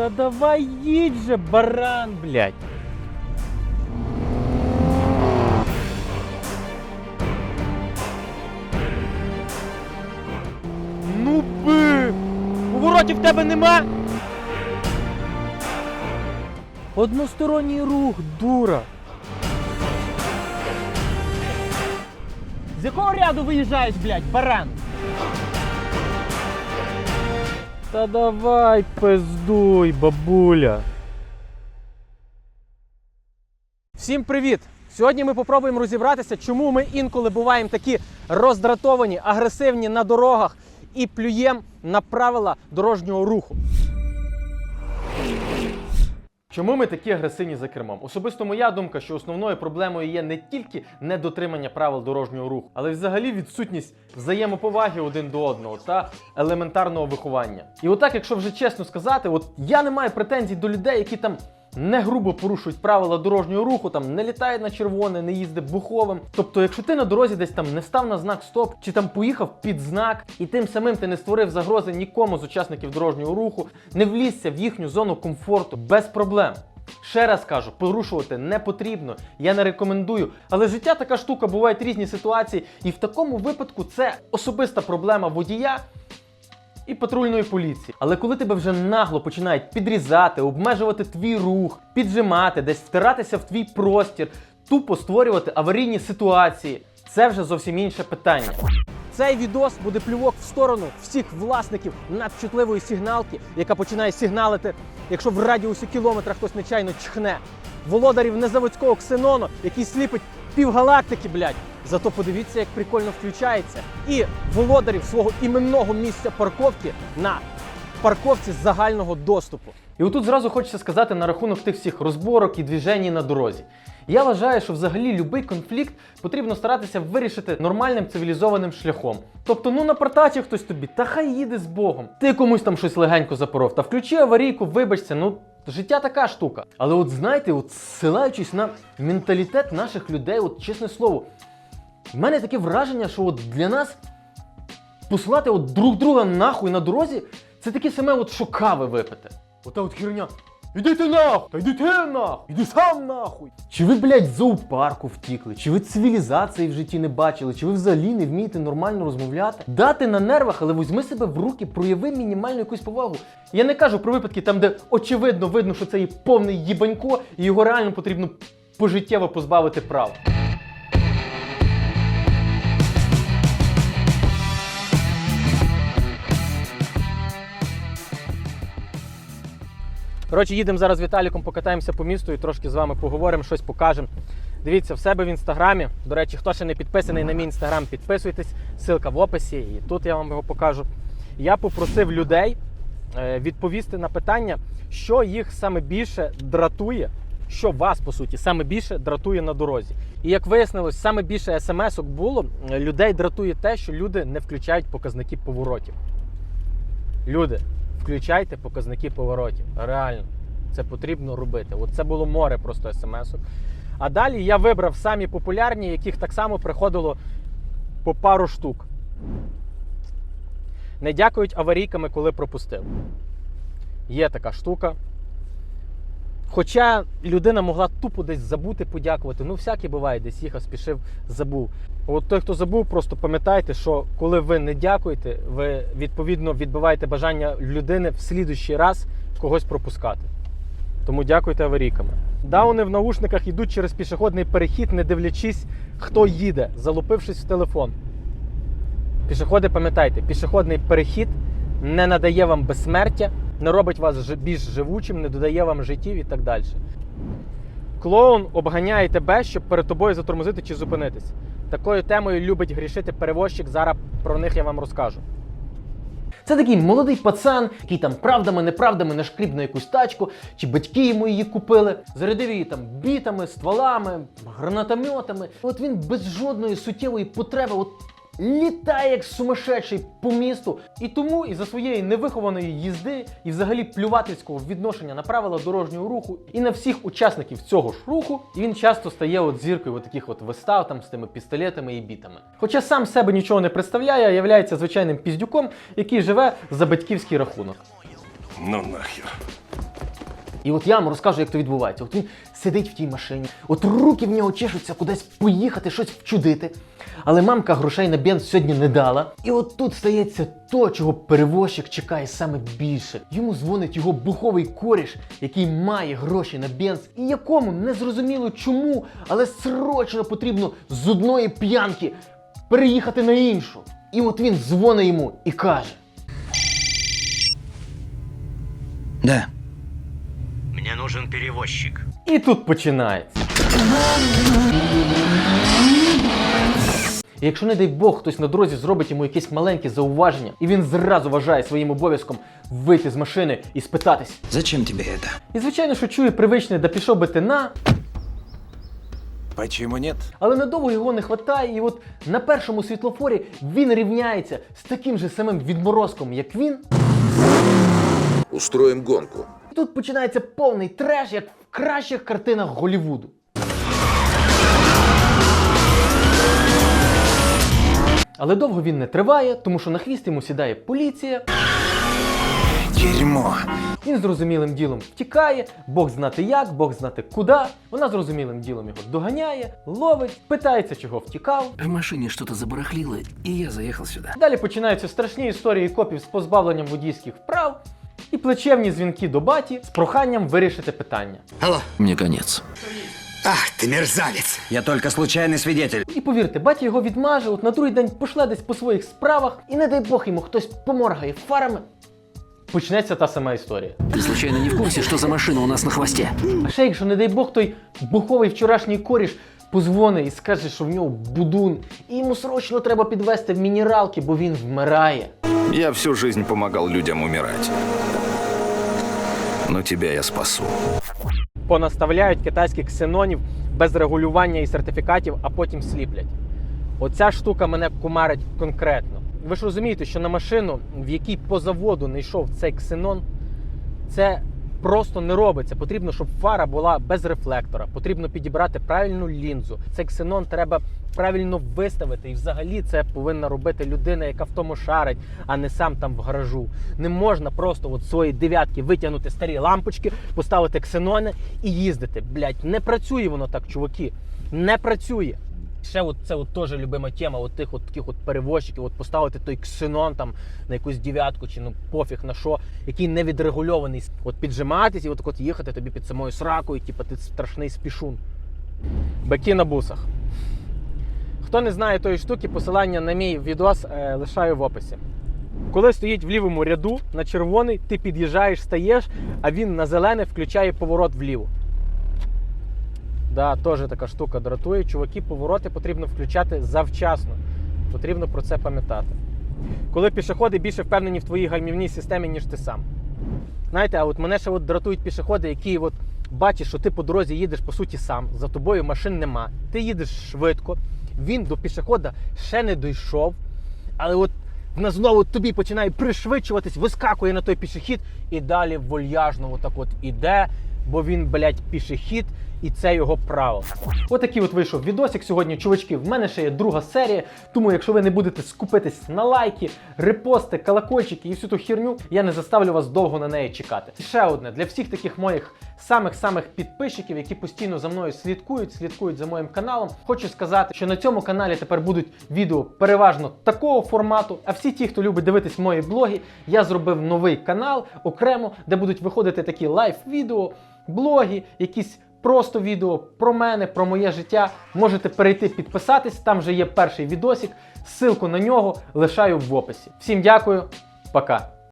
Та давай їдь же, баран, блядь. Ну би! Поворотів в тебе нема! Односторонній рух, дура. З якого ряду виїжджаєш, блядь, баран? Та давай пиздуй, бабуля. Всім привіт! Сьогодні ми попробуємо розібратися, чому ми інколи буваємо такі роздратовані, агресивні на дорогах і плюємо на правила дорожнього руху. Чому ми такі агресивні за кермом? Особисто моя думка, що основною проблемою є не тільки недотримання правил дорожнього руху, але й взагалі відсутність взаємоповаги один до одного та елементарного виховання. І отак, якщо вже чесно сказати, от я не маю претензій до людей, які там. Не грубо порушують правила дорожнього руху, там не літає на червоне, не їздить буховим. Тобто, якщо ти на дорозі десь там не став на знак стоп, чи там поїхав під знак, і тим самим ти не створив загрози нікому з учасників дорожнього руху, не влізся в їхню зону комфорту без проблем. Ще раз кажу, порушувати не потрібно, я не рекомендую. Але життя така штука, бувають різні ситуації, і в такому випадку це особиста проблема водія і патрульної поліції. Але коли тебе вже нагло починають підрізати, обмежувати твій рух, піджимати, десь втиратися в твій простір, тупо створювати аварійні ситуації, це вже зовсім інше питання. Цей відос буде плювок в сторону всіх власників надчутливої сигналки, яка починає сигналити, якщо в радіусі кілометра хтось нечайно чхне. Володарів незаводського ксенону, який сліпить півгалактики, блядь. Зато подивіться, як прикольно включається. І володарів свого іменного місця парковки на парковці загального доступу. І отут зразу хочеться сказати на рахунок тих всіх розборок і движень на дорозі. Я вважаю, що взагалі будь-який конфлікт потрібно старатися вирішити нормальним цивілізованим шляхом. Тобто, ну напортачив хтось тобі, та хай їде з Богом. Ти комусь там щось легенько запоров, та включи аварійку, вибачся, ну. Життя така штука. Але от знаєте, от ссилаючись на менталітет наших людей, от чесне слово, в мене таке враження, що от для нас посилати от друг друга нахуй на дорозі, це таке саме, от що кави випити. Ота от херня. Іди нахуй! Та йди нахуй! Іди сам нахуй! Чи ви, блядь, з зоопарку втікли? Чи ви цивілізації в житті не бачили? Чи ви взагалі не вмієте нормально розмовляти? Дати на нервах, але візьми себе в руки, прояви мінімальну якусь повагу. Я не кажу про випадки там, де очевидно видно, що це є повний їбанько, і його реально потрібно пожиттєво позбавити прав. Коротше, їдемо зараз з Віталіком, покатаємося по місту і трошки з вами поговоримо, щось покажемо. Дивіться в себе в інстаграмі. До речі, хто ще не підписаний на мій інстаграм, підписуйтесь. Ссылка в описі, і тут я вам його покажу. Я попросив людей е, відповісти на питання, що їх саме більше дратує, що вас, по суті, саме більше дратує на дорозі. І як вияснилось, саме більше смс-ок було, е, людей дратує те, що люди не включають показники поворотів. Люди, включайте показники поворотів. Реально, це потрібно робити. От це було море просто смс-ок. А далі я вибрав самі популярні, яких так само приходило по пару штук. Не дякують аварійками, коли пропустив. Є така штука. Хоча людина могла тупо десь забути подякувати. Ну, всяке буває, десь їхав, спішив, забув. От той, хто забув, просто пам'ятайте, що коли ви не дякуєте, ви відповідно відбиваєте бажання людини в слідущий раз когось пропускати. Тому дякуйте аварійками. Дауни в наушниках йдуть через пішохідний перехід, не дивлячись, хто їде, залупившись в телефон. Пішоходи, пам'ятайте, пішохідний перехід не надає вам безсмертя, не робить вас більш живучим, не додає вам життів і так далі. Клоун обганяє тебе, щоб перед тобою затормозити чи зупинитись. Такою темою любить грішити перевозчик. Зараз про них я вам розкажу. Це такий молодий пацан, який там правдами, неправдами нашкріб на якусь тачку, чи батьки йому її купили, зарядив її там бітами, стволами, гранатометами. От він без жодної суттєвої потреби от літає як сумасшедший по місту. І тому із-за своєї невихованої їзди і взагалі плювательського відношення на правила дорожнього руху і на всіх учасників цього ж руху, він часто стає от зіркою от таких от вистав там з тими пістолетами і бітами. Хоча сам себе нічого не представляє, а являється звичайним піздюком, який живе за батьківський рахунок. Ну нахер. І от я вам розкажу, як то відбувається. От він сидить в тій машині, от руки в нього чешуться кудись поїхати, щось вчудити. Але мамка грошей на бенз сьогодні не дала. І от тут стається то, чого перевозчик чекає саме більше. Йому дзвонить його буховий коріш, який має гроші на бенз, і якому не зрозуміло чому, але срочно потрібно з одної п'янки переїхати на іншу. І от він дзвонить йому і каже: Да. Нужен перевозчик. І тут починається. І якщо, не дай Бог, хтось на дорозі зробить йому якесь маленьке зауваження, і він зразу вважає своїм обов'язком вийти з машини і спитатись. Зачем тебе это? І звичайно, що чує привичне, да пішов би ти на, Почему нет? але надовго його не хватає, і от на першому світлофорі він рівняється з таким же самим відморозком, як він. Устроим гонку. І тут починається повний треш, як в кращих картинах Голлівуду. Але довго він не триває, тому що на хвіст йому сідає поліція. Дерьмо. Він зрозумілим ділом втікає, Бог знати як, Бог знати куди. Вона зрозумілим ділом його доганяє, ловить, питається, чого втікав. В машине что-то забарахлило, и я заехал сюда. Далі починаються страшні історії копів з позбавленням водійських вправ і плачевні дзвінки до баті з проханням вирішити питання. Алло. Мне конец. Ах ты мерзавец! Я только случайный свидетель. І повірте, батя його відмаже, от на другий день пошле десь по своїх справах, і не дай Бог йому хтось поморгає фарами. Почнеться та сама історія. Ты случайно не в курсе, что за машина у нас на хвосте? А ще якщо, не дай Бог, той буховий вчорашній коріш позвонить і скаже, що в нього будун, і йому срочно треба підвести в мінералки, бо він вмирає. Я всю жизнь помогал людям умирать. Но тебя я спасу. Понаставляють китайських ксенонів без регулювання і сертифікатів, а потім сліплять. Оця штука мене кумарить конкретно. Ви ж розумієте, що на машину, в якій по заводу не йшов цей ксенон, це просто не робиться. Потрібно, щоб фара була без рефлектора. Потрібно підібрати правильну лінзу. Цей ксенон треба правильно виставити. І взагалі це повинна робити людина, яка в тому шарить, а не сам там в гаражу. Не можна просто от свої дев'ятки витягнути старі лампочки, поставити ксенони і їздити. Блять, не працює воно так, чуваки. Не працює. Ще от це от теж любима тема от тих от таких от перевозчиків, от поставити той ксенон там на якусь дев'ятку чи ну пофіг на що, який не відрегульований. От піджиматись і от, от їхати тобі під самою сракою, типу ти страшний спішун. Баки на бусах. Хто не знає тої штуки, посилання на мій відос е, лишаю в описі. Коли стоїть в лівому ряду на червоний, ти під'їжджаєш, стаєш, а він на зелене включає поворот вліво. Да, теж така штука дратує. Чуваки, повороти потрібно включати завчасно. Потрібно про це пам'ятати. Коли пішоходи більше впевнені в твоїй гальмівній системі, ніж ти сам. Знаєте, а от мене ще от дратують пішоходи, які от бачиш, що ти по дорозі їдеш по суті сам, за тобою машин нема. Ти їдеш швидко, він до пішохода ще не дійшов, але от вона знову тобі починає пришвидшуватись, вискакує на той пішохід і далі вольяжно отак от іде, бо він, блядь, пішохід, і це його право. Отакий от вийшов відосик сьогодні, чувачки. В мене ще є друга серія. Тому, якщо ви не будете скупитись на лайки, репости, колокольчики і всю ту херню, я не заставлю вас довго на неї чекати. І ще одне для всіх таких моїх самих-самих підписчиків, які постійно за мною слідкують, слідкують за моїм каналом. Хочу сказати, що на цьому каналі тепер будуть відео переважно такого формату. А всі ті, хто любить дивитись мої блоги, я зробив новий канал окремо, де будуть виходити такі лайв-відео, блоги, якісь. Просто відео про мене, про моє життя. Можете перейти підписатись, там вже є перший відосик. Ссылку на нього лишаю в описі. Всім дякую, пока.